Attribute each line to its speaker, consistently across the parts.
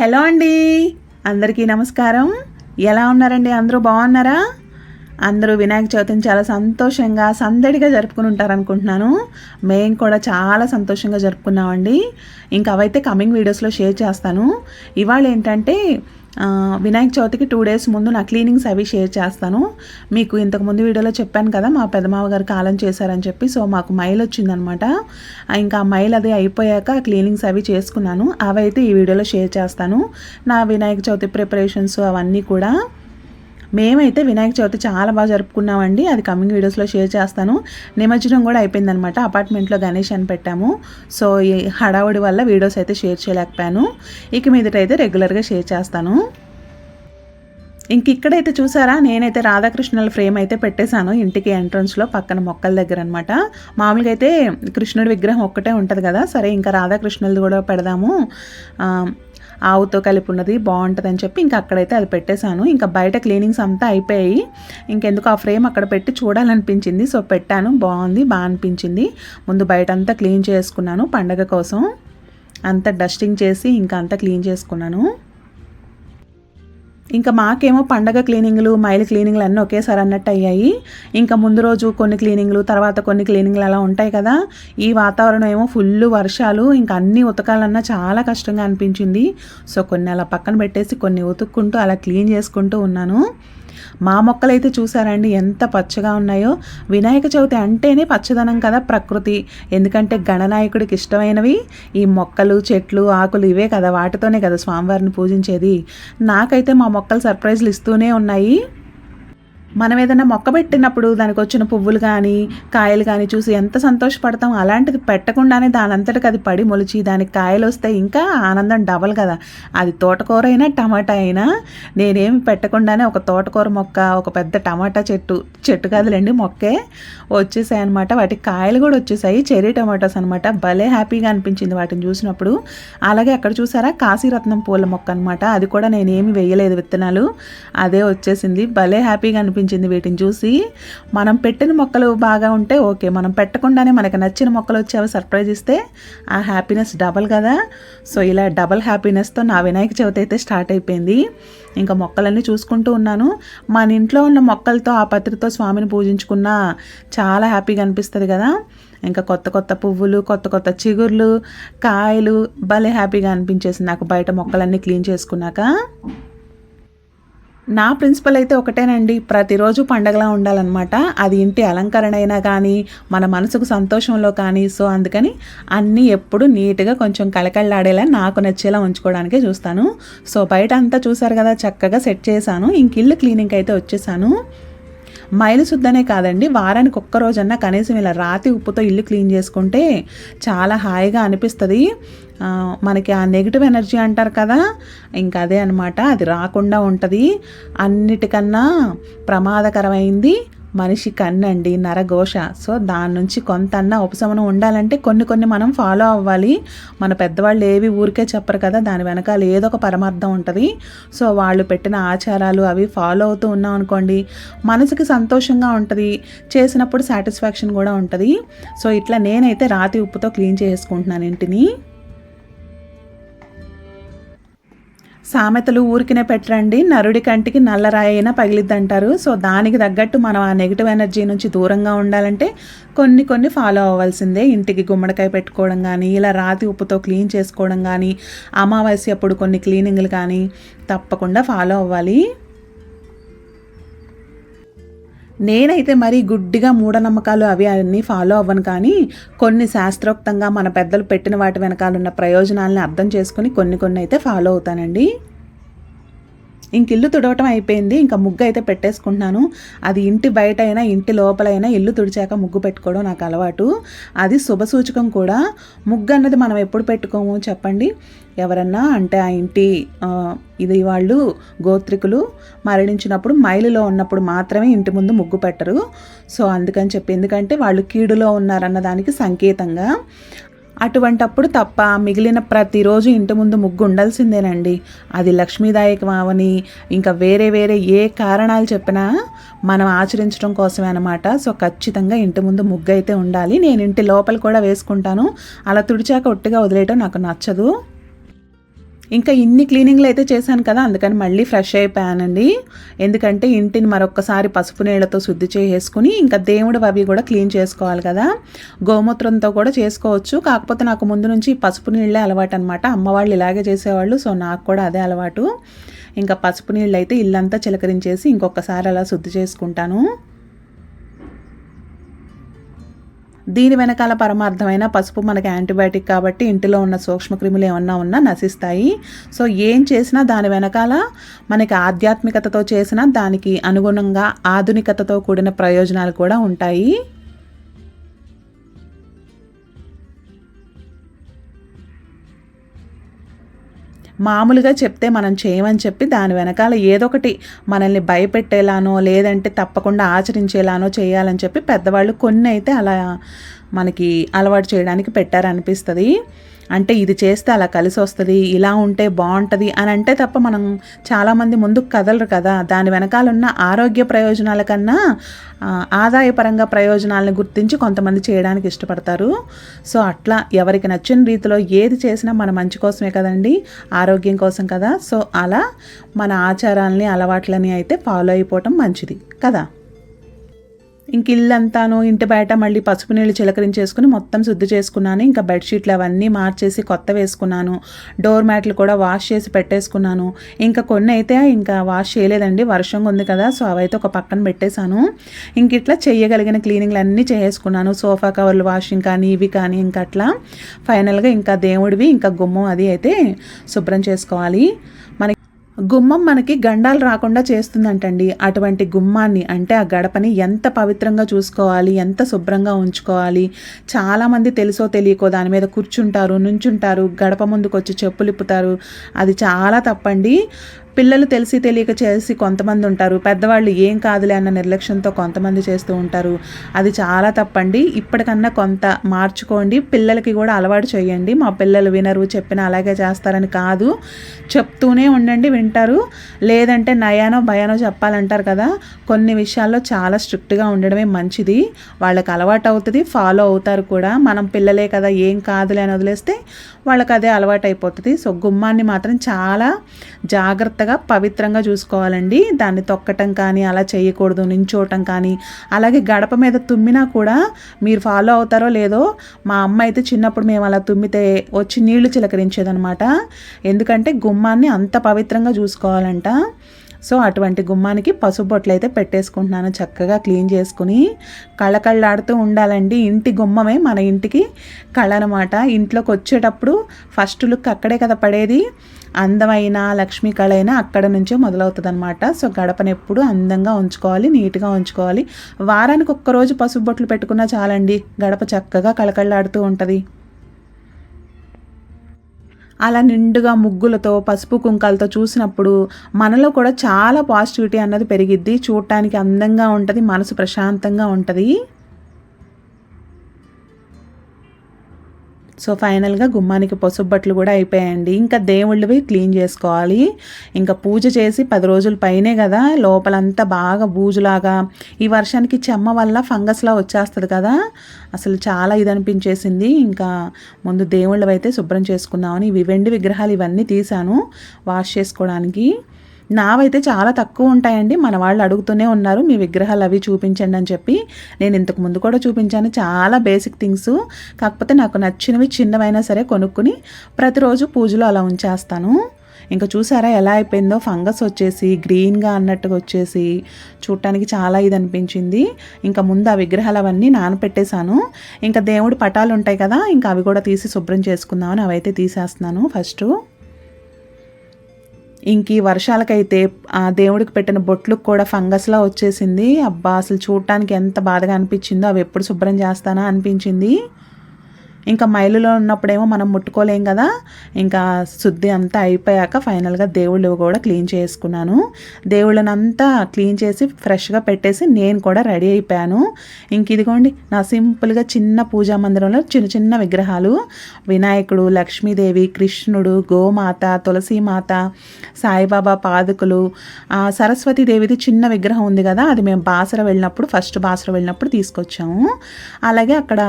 Speaker 1: Hello అండి. అందరికీ నమస్కారం. ఎలా ఉన్నారండి? అందరూ బాగున్నారా? అందరూ వినాయక చవితిని చాలా సంతోషంగా సందడిగా జరుపుకుని ఉంటారనుకుంటున్నాను. మేము కూడా చాలా సంతోషంగా జరుపుకున్నామండి. ఇంకా అవైతే కమింగ్ వీడియోస్లో షేర్ చేస్తాను. ఇవాళ ఏంటంటే వినాయక చవితికి టూ డేస్ ముందు నా క్లీనింగ్స్ అవి షేర్ చేస్తాను. మీకు ఇంతకు ముందు వీడియోలో చెప్పాను కదా మా పెదమావ గారు కాలం చేశారని చెప్పి సో మాకు మైల్ వచ్చిందనమాట ఇంకా ఆ మైల్ అది అయిపోయాక క్లీనింగ్స్ అవి చేసుకున్నాను. అవి అయితే ఈ వీడియోలో షేర్ చేస్తాను. నా వినాయక చవితి ప్రిపరేషన్స్ అవన్నీ కూడా మేమైతే వినాయక చవితి చాలా బాగా జరుపుకున్నామండి. అది కమింగ్ వీడియోస్లో షేర్ చేస్తాను. నిమజ్జనం కూడా అయిపోయిందనమాట అపార్ట్మెంట్లో గణేష్ అని పెట్టాము. సో ఈ హడావుడి వల్ల వీడియోస్ అయితే షేర్ చేయలేకపోయాను. ఇక మీదట అయితే రెగ్యులర్గా షేర్ చేస్తాను. ఇంక ఇక్కడైతే చూసారా? నేనైతే రాధాకృష్ణుల ఫ్రేమ్ అయితే పెట్టేశాను. ఇంటికి ఎంట్రన్స్లో పక్కన మొక్కల దగ్గర అనమాట మామూలుగా అయితే కృష్ణుడి విగ్రహం ఒక్కటే ఉంటుంది కదా? సరే ఇంకా రాధాకృష్ణులది కూడా పెడదాము. ఆవుతో కలిపి ఉన్నది బాగుంటుందని చెప్పి ఇంకా అక్కడైతే అది పెట్టేశాను. ఇంకా బయట క్లీనింగ్స్ అంతా అయిపోయాయి. ఇంకెందుకు ఆ ఫ్రేమ్ అక్కడ పెట్టి చూడాలనిపించింది. సో పెట్టాను. బాగుంది బాగా అనిపించింది. ముందు బయట అంతా క్లీన్ చేసుకున్నాను. పండగ కోసం అంతా డస్టింగ్ చేసి ఇంకా అంతా క్లీన్ చేసుకున్నాను. ఇంకా మాకేమో పండగ క్లీనింగ్లు మైల్ క్లీనింగ్లు అన్నీ ఒకేసారి అన్నట్టు అయ్యాయి. ఇంకా ముందు రోజు కొన్ని క్లీనింగ్లు తర్వాత కొన్ని క్లీనింగ్లు అలా ఉంటాయి కదా. ఈ వాతావరణం ఏమో ఫుల్ వర్షాలు ఇంకా అన్నీ ఉతకాలన్నా చాలా కష్టంగా అనిపించింది. సో కొన్ని అలా పక్కన పెట్టేసి కొన్ని ఉతుక్కుంటూ అలా క్లీన్ చేసుకుంటూ ఉన్నాను. మా మొక్కలైతే చూసారండి ఎంత పచ్చగా ఉన్నాయో. వినాయక చవితి అంటేనే పచ్చదనం కదా ప్రకృతి. ఎందుకంటే గణనాయకుడికి ఇష్టమైనవి ఈ మొక్కలు చెట్లు ఆకులు ఇవే కదా వాటితోనే కదా స్వామివారిని పూజించేది. నాకైతే మా మొక్కలు సర్ప్రైజ్లు ఇస్తూనే ఉన్నాయి. మనం ఏదైనా మొక్క పెట్టినప్పుడు దానికి వచ్చిన పువ్వులు కానీ కాయలు కానీ చూసి ఎంత సంతోషపడతాం. అలాంటిది పెట్టకుండానే దానంతటికి అది పడి మొలిచి దానికి కాయలు వస్తే ఇంకా ఆనందం డబల్ కదా. అది తోటకూర అయినా టమాటా అయినా నేనేమి పెట్టకుండానే ఒక తోటకూర మొక్క ఒక పెద్ద టమాటా చెట్టు చెట్టు కాదులేండి మొక్కే వచ్చేసాయి అనమాట వాటికి కాయలు కూడా వచ్చేసాయి చెర్రీ టమాటాస్ అనమాట భలే హ్యాపీగా అనిపించింది వాటిని చూసినప్పుడు. అలాగే అక్కడ చూసారా కాశీరత్నం పూల మొక్క అనమాట అది కూడా నేనేమి వేయలేదు విత్తనాలు. అదే వచ్చేసింది. భలే హ్యాపీగా అనిపించింది. వీటిని చూసి మనం పెట్టిన మొక్కలు బాగా ఉంటే ఓకే మనం పెట్టకుండానే మనకి నచ్చిన మొక్కలు వచ్చి అవి సర్ప్రైజ్ ఇస్తే ఆ హ్యాపీనెస్ డబల్ కదా. సో ఇలా డబల్ హ్యాపీనెస్తో నా వినాయక చవితి అయితే స్టార్ట్ అయిపోయింది. ఇంకా మొక్కలన్నీ చూసుకుంటూ ఉన్నాను. మన ఇంట్లో ఉన్న మొక్కలతో ఆ పత్రితో స్వామిని పూజించుకున్న చాలా హ్యాపీగా అనిపిస్తుంది కదా. ఇంకా కొత్త కొత్త పువ్వులు కొత్త కొత్త చిగుర్లు కాయలు భలే హ్యాపీగా అనిపించేసి నాకు బయట మొక్కలన్నీ క్లీన్ చేసుకున్నాక. నా ప్రిన్సిపల్ అయితే ఒకటేనండి. ప్రతిరోజు పండగలా ఉండాలన్నమాట. అది ఇంటి అలంకరణ అయినా కానీ మన మనసుకు సంతోషంలో కానీ సో అందుకని అన్నీ ఎప్పుడు నీట్గా కొంచెం కళకళలాడేలా నాకు నచ్చేలా ఉంచుకోవడానికే చూస్తాను. సో బయట అంతా చూసారు కదా చక్కగా సెట్ చేశాను. ఇంక ఇల్లు క్లీనింగ్ అయితే వచ్చేసాను. మైలు సుద్దనే కాదండి. వారానికి ఒక్కరోజన్నా కనీసం ఇలా రాతి ఉప్పుతో ఇల్లు క్లీన్ చేసుకుంటే చాలా హాయిగా అనిపిస్తుంది. మనకి ఆ నెగిటివ్ ఎనర్జీ అంటారు కదా ఇంకా అదే అనమాట అది రాకుండా ఉంటుంది. అన్నిటికన్నా ప్రమాదకరమైంది మనిషి కన్నండి నరఘోష. సో దాని నుంచి కొంతన్నా ఉపశమనం ఉండాలంటే కొన్ని కొన్ని మనం ఫాలో అవ్వాలి. మన పెద్దవాళ్ళు ఏవి ఊరికే చెప్పరు కదా దాని వెనకాల ఏదో ఒక పరమార్థం ఉంటుంది. సో వాళ్ళు పెట్టిన ఆచారాలు అవి ఫాలో అవుతూ ఉన్నాం అనుకోండి మనసుకి సంతోషంగా ఉంటుంది. చేసినప్పుడు సాటిస్ఫాక్షన్ కూడా ఉంటుంది. సో ఇట్లా నేనైతే రాతి ఉప్పుతో క్లీన్ చేసుకుంటున్నాను ఇంటిని. సామెతలు ఊరికినే పెట్టరండి. నరుడి కంటికి నల్లరాయి అయినా పగిలిద్దంటారు. సో దానికి తగ్గట్టు మనం ఆ నెగిటివ్ ఎనర్జీ నుంచి దూరంగా ఉండాలంటే కొన్ని కొన్ని ఫాలో అవ్వాల్సిందే. ఇంటికి గుమ్మడికాయ పెట్టుకోవడం కానీ ఇలా రాతి ఉప్పుతో క్లీన్ చేసుకోవడం కానీ అమావాస్య అప్పుడు కొన్ని క్లీనింగ్లు కానీ తప్పకుండా ఫాలో అవ్వాలి. నేనైతే మరీ గుడ్డిగా మూఢనమ్మకాలు అవి అన్నీ ఫాలో అవ్వను కానీ కొన్ని శాస్త్రోక్తంగా మన పెద్దలు పెట్టిన వాటి వెనకాలన్న ప్రయోజనాలని ప్రయోజనాలను అర్థం చేసుకుని కొన్ని కొన్ని అయితే ఫాలో అవుతానండి. ఇంక ఇల్లు తుడవటం అయిపోయింది. ఇంకా ముగ్గు అయితే పెట్టేసుకుంటున్నాను. అది ఇంటి బయట అయినా ఇంటి లోపలైనా ఇల్లు తుడిచాక ముగ్గు పెట్టుకోవడం నాకు అలవాటు. అది శుభసూచకం కూడా. ముగ్గు అన్నది మనం ఎప్పుడు పెట్టుకోము చెప్పండి. ఎవరన్నా అంటే ఆ ఇంటి ఇది వాళ్ళు గోత్రికులు మరణించినప్పుడు మైలులో ఉన్నప్పుడు మాత్రమే ఇంటి ముందు ముగ్గు పెట్టరు. సో అందుకని చెప్పి ఎందుకంటే వాళ్ళు కీడులో ఉన్నారన్న దానికి సంకేతంగా. అటువంటప్పుడు తప్ప మిగిలిన ప్రతిరోజు ఇంటి ముందు ముగ్గు ఉండాల్సిందేనండి. అది లక్ష్మీదాయకం అవని ఇంకా వేరే వేరే ఏ కారణాలు చెప్పినా మనం ఆచరించడం కోసమే అనమాట సో ఖచ్చితంగా ఇంటి ముందు ముగ్గు అయితే ఉండాలి. నేను ఇంటి లోపల కూడా వేసుకుంటాను. అలా తుడిచాక ఒట్టిగా వదిలేయటం నాకు నచ్చదు. ఇంకా ఇన్ని క్లీనింగ్లు అయితే చేశాను కదా అందుకని మళ్ళీ ఫ్రెష్ అయిపోయానండి. ఎందుకంటే ఇంటిని మరొకసారి పసుపు నీళ్ళతో శుద్ధి చేసేసుకుని ఇంకా దేవుడు అవి కూడా క్లీన్ చేసుకోవాలి కదా. గోమూత్రంతో కూడా చేసుకోవచ్చు. కాకపోతే నాకు ముందు నుంచి పసుపు నీళ్ళే అలవాటు అనమాట అమ్మవాళ్ళు ఇలాగే చేసేవాళ్ళు సో నాకు కూడా అదే అలవాటు. ఇంకా పసుపు నీళ్ళు అయితే ఇల్లంతా చిలకరించేసి ఇంకొకసారి అలా శుద్ధి చేసుకుంటాను. దీని వెనకాల పరమార్థమైన పసుపు మనకి యాంటీబయాటిక్ కాబట్టి ఇంటిలో ఉన్న సూక్ష్మక్రిములు ఏమన్నా ఉన్నా నశిస్తాయి. సో ఏం చేసినా దాని వెనకాల మనకి ఆధ్యాత్మికతతో చేసినా దానికి అనుగుణంగా ఆధునికతతో కూడిన ప్రయోజనాలు కూడా ఉంటాయి. మామూలుగా చెప్తే మనం చేయమని చెప్పి దాని వెనకాల ఏదో ఒకటి మనల్ని భయపెట్టేలానో లేదంటే తప్పకుండా ఆచరించేలానో చేయాలని చెప్పి పెద్దవాళ్ళు కొన్ని అయితే అలా మనకి అలవాటు చేయడానికి పెట్టారనిపిస్తుంది. అంటే ఇది చేస్తే అలా కలిసి వస్తుంది ఇలా ఉంటే బాగుంటుంది అని అంటే తప్ప మనం చాలామంది ముందుకు కదలరు కదా. దాని వెనకాలన్న ఆరోగ్య ప్రయోజనాల కన్నా ఆదాయపరంగా ప్రయోజనాలను గుర్తించి కొంతమంది చేయడానికి ఇష్టపడతారు. సో అట్లా ఎవరికి నచ్చిన రీతిలో ఏది చేసినా మన మంచి కోసమే కదండి ఆరోగ్యం కోసం కదా. సో అలా మన ఆచారాలని అలవాట్లని అయితే ఫాలో అయిపోవటం మంచిది కదా. ఇంక ఇల్లంతాను ఇంటి బయట మళ్ళీ పసుపు నీళ్ళు చిలకరించేసుకుని మొత్తం శుద్ధి చేసుకున్నాను. ఇంకా బెడ్షీట్లు అవన్నీ మార్చేసి కొత్త వేసుకున్నాను. డోర్ మ్యాట్లు కూడా వాష్ చేసి పెట్టేసుకున్నాను. ఇంకా కొన్ని అయితే ఇంకా వాష్ చేయలేదండి. వర్షంగా ఉంది కదా సో అవైతే ఒక పక్కన పెట్టేశాను. ఇంక ఇట్లా చేయగలిగిన క్లీనింగ్లు అన్నీ చేసుకున్నాను సోఫా కవర్లు వాషింగ్ కానీ ఇవి కానీ ఇంకా అట్లా. ఫైనల్గా ఇంకా దేవుడివి ఇంకా గుమ్మం అది అయితే శుభ్రం చేసుకోవాలి. మనకి గుమ్మం మనకి గండాలు రాకుండా చేస్తుందంటండి. అటువంటి గుమ్మాన్ని అంటే ఆ గడపని ఎంత పవిత్రంగా చూసుకోవాలి ఎంత శుభ్రంగా ఉంచుకోవాలి చాలామంది తెలుసో తెలియకో దాని మీద కూర్చుంటారు నుంచుంటారు గడప ముందుకు వచ్చి చెప్పులు ఇప్పుతారు అది చాలా తప్పండి. పిల్లలు తెలిసి తెలియక చేసి కొంతమంది ఉంటారు. పెద్దవాళ్ళు ఏం కాదులే అన్న నిర్లక్ష్యంతో కొంతమంది చేస్తూ ఉంటారు. అది చాలా తప్పండి. ఇప్పటికన్నా కొంత మార్చుకోండి. పిల్లలకి కూడా అలవాటు చేయండి. మా పిల్లలు వినరు చెప్పిన అలాగే చేస్తారని కాదు. చెప్తూనే ఉండండి వింటారు. లేదంటే నయానో భయానో చెప్పాలంటారు కదా. కొన్ని విషయాల్లో చాలా స్ట్రిక్ట్గా ఉండడమే మంచిది. వాళ్ళకి అలవాటు అవుతుంది ఫాలో అవుతారు కూడా. మనం పిల్లలే కదా ఏం కాదులే అని వదిలేస్తే వాళ్ళకి అదే అలవాటు అయిపోతుంది సో గుమ్మాన్ని మాత్రం చాలా జాగ్రత్తగా పవిత్రంగా చూసుకోవాలండి. దాన్ని తొక్కటం కానీ అలా చేయకూడదు నించోవటం కానీ. అలాగే గడప మీద తుమ్మినా కూడా మీరు ఫాలో అవుతారో లేదో మా అమ్మ అయితే చిన్నప్పుడు మేము అలా తుమ్మితే వచ్చి నీళ్ళు చిలకరించేదనమాట. ఎందుకంటే గుమ్మాన్ని అంత పవిత్రంగా చూసుకోవాలంట. సో అటువంటి గుమ్మానికి పసుపు బొట్లు అయితే పెట్టేసుకుంటున్నాను చక్కగా క్లీన్ చేసుకుని. కళ్ళకళ్ళాడుతూ ఉండాలండి. ఇంటి గుమ్మమే మన ఇంటికి కళ అనమాట ఇంట్లోకి వచ్చేటప్పుడు ఫస్ట్ లుక్ అక్కడే కదా పడేది. అందమైన లక్ష్మీ కళ అయినా అక్కడ నుంచే మొదలవుతుంది అనమాట సో గడపను ఎప్పుడు అందంగా ఉంచుకోవాలి నీట్గా ఉంచుకోవాలి. వారానికి ఒక్కరోజు పసుపు బొట్లు పెట్టుకున్నా చాలండి. గడప చక్కగా కళకళ్ళాడుతూ ఉంటుంది. అలా నిండుగా ముగ్గులతో పసుపు కుంకాలతో చూసినప్పుడు మనలో కూడా చాలా పాజిటివిటీ అన్నది పెరిగిద్ది. చూడటానికి అందంగా ఉంటుంది మనసు ప్రశాంతంగా ఉంటుంది. సో ఫైనల్గా గుమ్మానికి పసుపు బట్టలు కూడా అయిపోయాయండి. ఇంకా దేవుళ్ళవి క్లీన్ చేసుకోవాలి. ఇంకా పూజ చేసి పది రోజుల పైనే కదా లోపలంతా బాగా బూజులాగా ఈ వర్షానికి చెమ్మ వల్ల ఫంగస్లా వచ్చేస్తుంది కదా. అసలు చాలా ఇది అనిపించేసింది. ఇంకా ముందు దేవుళ్ళవి అయితే శుభ్రం చేసుకుందామని ఇవి వెండి విగ్రహాలు ఇవన్నీ తీశాను వాష్ చేసుకోవడానికి. నావైతే చాలా తక్కువ ఉంటాయండి. మన వాళ్ళు అడుగుతూనే ఉన్నారు మీ విగ్రహాలు అవి చూపించండి అని చెప్పి. నేను ఇంతకు ముందు కూడా చూపించాను. చాలా బేసిక్ థింగ్స్. కాకపోతే నాకు నచ్చినవి చిన్నవైనా సరే కొనుక్కుని ప్రతిరోజు పూజలో అలా ఉంచేస్తాను. ఇంకా చూసారా ఎలా అయిపోయిందో? ఫంగస్ వచ్చేసి గ్రీన్గా అన్నట్టుగా వచ్చేసి చూడటానికి చాలా ఇది అనిపించింది. ఇంకా ముందు ఆ విగ్రహాలు అవన్నీ నానపెట్టేశాను. ఇంకా దేవుడి పటాలు ఉంటాయి కదా ఇంకా అవి కూడా తీసి శుభ్రం చేసుకుందామని అవైతే తీసేస్తున్నాను ఫస్ట్. ఇంక ఈ వర్షాలకైతే ఆ దేవుడికి పెట్టిన బొట్లు కూడా ఫంగస్లా వచ్చేసింది. అబ్బా అసలు చూడటానికి ఎంత బాధగా అనిపించిందో అవి ఎప్పుడు శుభ్రం చేస్తానా అనిపించింది. ఇంకా మైలులో ఉన్నప్పుడేమో మనం ముట్టుకోలేం కదా. ఇంకా శుద్ధి అంతా అయిపోయాక ఫైనల్గా దేవుళ్ళు కూడా క్లీన్ చేసుకున్నాను. దేవుళ్ళనంతా క్లీన్ చేసి ఫ్రెష్గా పెట్టేసి నేను కూడా రెడీ అయిపోయాను. ఇంక ఇదిగోండి నా సింపుల్గా చిన్న పూజా మందిరంలో చిన్న చిన్న విగ్రహాలు. వినాయకుడు లక్ష్మీదేవి కృష్ణుడు గోమాత తులసీమాత సాయిబాబా పాదుకులు. సరస్వతీదేవిది చిన్న విగ్రహం ఉంది కదా అది మేము బాసర వెళ్ళినప్పుడు ఫస్ట్ బాసర వెళ్ళినప్పుడు తీసుకొచ్చాము. అలాగే అక్కడ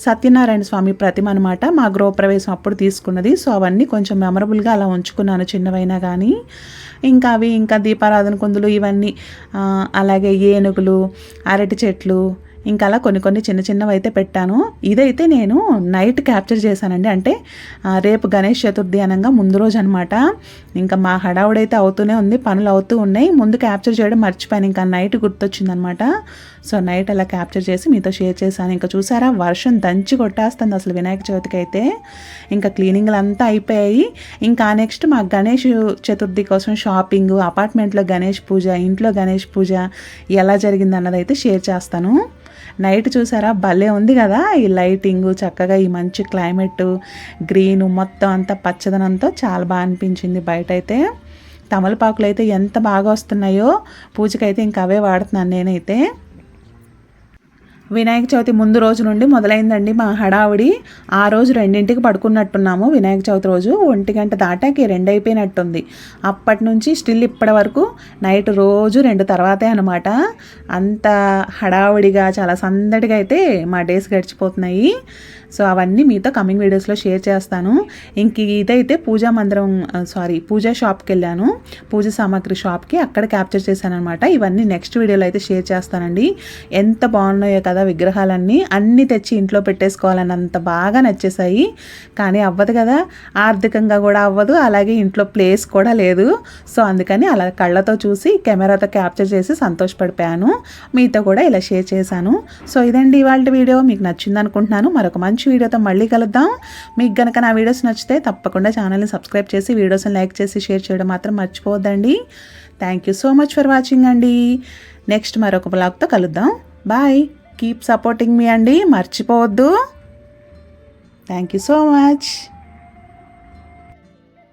Speaker 1: సత్యనారాయణ స్వామి ప్రతిమ అనమాట మా గృహప్రవేశం అప్పుడు తీసుకున్నది. సో అవన్నీ కొంచెం మెమరబుల్గా అలా ఉంచుకున్నాను చిన్నవైనా కానీ ఇంకా అవి ఇంకా దీపారాధన కుందులు ఇవన్నీ అలాగే ఏనుగులు అరటి చెట్లు ఇంకా అలా కొన్ని కొన్ని చిన్న చిన్నవి అయితే పెట్టాను. ఇదైతే నేను నైట్ క్యాప్చర్ చేశానండి. అంటే రేపు గణేష్ చతుర్థి అనగా ముందు రోజు అనమాట ఇంకా మా హడావుడైతే అవుతూనే ఉంది పనులు అవుతూ ఉన్నాయి. ముందు క్యాప్చర్ చేయడం మర్చిపోయాను. ఇంకా నైట్ గుర్తొచ్చిందనమాట. సో నైట్ అలా క్యాప్చర్ చేసి మీతో షేర్ చేశాను. ఇంకా చూసారా వర్షం దంచి కొట్టేస్తుంది అసలు వినాయక చవితికి అయితే. ఇంకా క్లీనింగ్లు అంతా అయిపోయాయి. ఇంకా నెక్స్ట్ మా గణేష్ చతుర్థి కోసం షాపింగ్ అపార్ట్మెంట్లో గణేష్ పూజ ఇంట్లో గణేష్ పూజ ఎలా జరిగింది అన్నది అయితే షేర్ చేస్తాను. నైట్ చూసారా? భలే ఉంది కదా ఈ లైటింగ్ చక్కగా ఈ మంచి క్లైమేట్ గ్రీన్ మొత్తం అంతా పచ్చదనంతో చాలా బాగా అనిపించింది బయట అయితే తమలపాకులు అయితే ఎంత బాగా వస్తున్నాయో పూజకైతే ఇంకా అవే వాడుతున్నాను నేనైతే. వినాయక చవితి ముందు రోజు నుండి మొదలైందండి మా హడావుడి. ఆ రోజు రెండింటికి పడుకున్నట్టున్నాము. వినాయక చవితి రోజు ఒంటి గంట దాటాకి రెండు అయిపోయినట్టుంది అప్పటి నుంచి స్టిల్ ఇప్పటి వరకు నైట్ రోజు రెండు తర్వాతే అనమాట అంత హడావుడిగా చాలా సందడిగా అయితే మా డేస్ గడిచిపోతున్నాయి. సో అవన్నీ మీతో కమింగ్ వీడియోస్లో షేర్ చేస్తాను. ఇంక ఇదైతే పూజా మందిరం సారీ పూజా షాప్కి వెళ్ళాను. పూజ సామాగ్రి షాప్కి అక్కడ క్యాప్చర్ చేశాను అనమాట ఇవన్నీ నెక్స్ట్ వీడియోలో అయితే షేర్ చేస్తానండి. ఎంత బాగున్నాయో కదా విగ్రహాలన్నీ. అన్నీ తెచ్చి ఇంట్లో పెట్టేసుకోవాలని అంత బాగా నచ్చేసాయి కానీ అవ్వదు కదా ఆర్థికంగా కూడా అవ్వదు అలాగే ఇంట్లో ప్లేస్ కూడా లేదు. సో అందుకని అలా కళ్ళతో చూసి కెమెరాతో క్యాప్చర్ చేసి సంతోషపడిపోయాను. మీతో కూడా ఇలా షేర్ చేశాను. సో ఇదండి ఇవాళ వీడియో మీకు నచ్చింది అనుకుంటున్నాను మరొక మంచి వీడియోతో మళ్ళీ కలుద్దాం. మీకు గనక నా వీడియోస్ నచ్చితే తప్పకుండా ఛానల్ని సబ్స్క్రైబ్ చేసి వీడియోస్ని లైక్ చేసి షేర్ చేయడం మాత్రం మర్చిపోవద్దండి. Thank you so much for watching అండి. నెక్స్ట్ మరొక బ్లాగ్తో కలుద్దాం. బాయ్ కీప్ సపోర్టింగ్ మీ అండి. మర్చిపోవద్దు. Thank you so much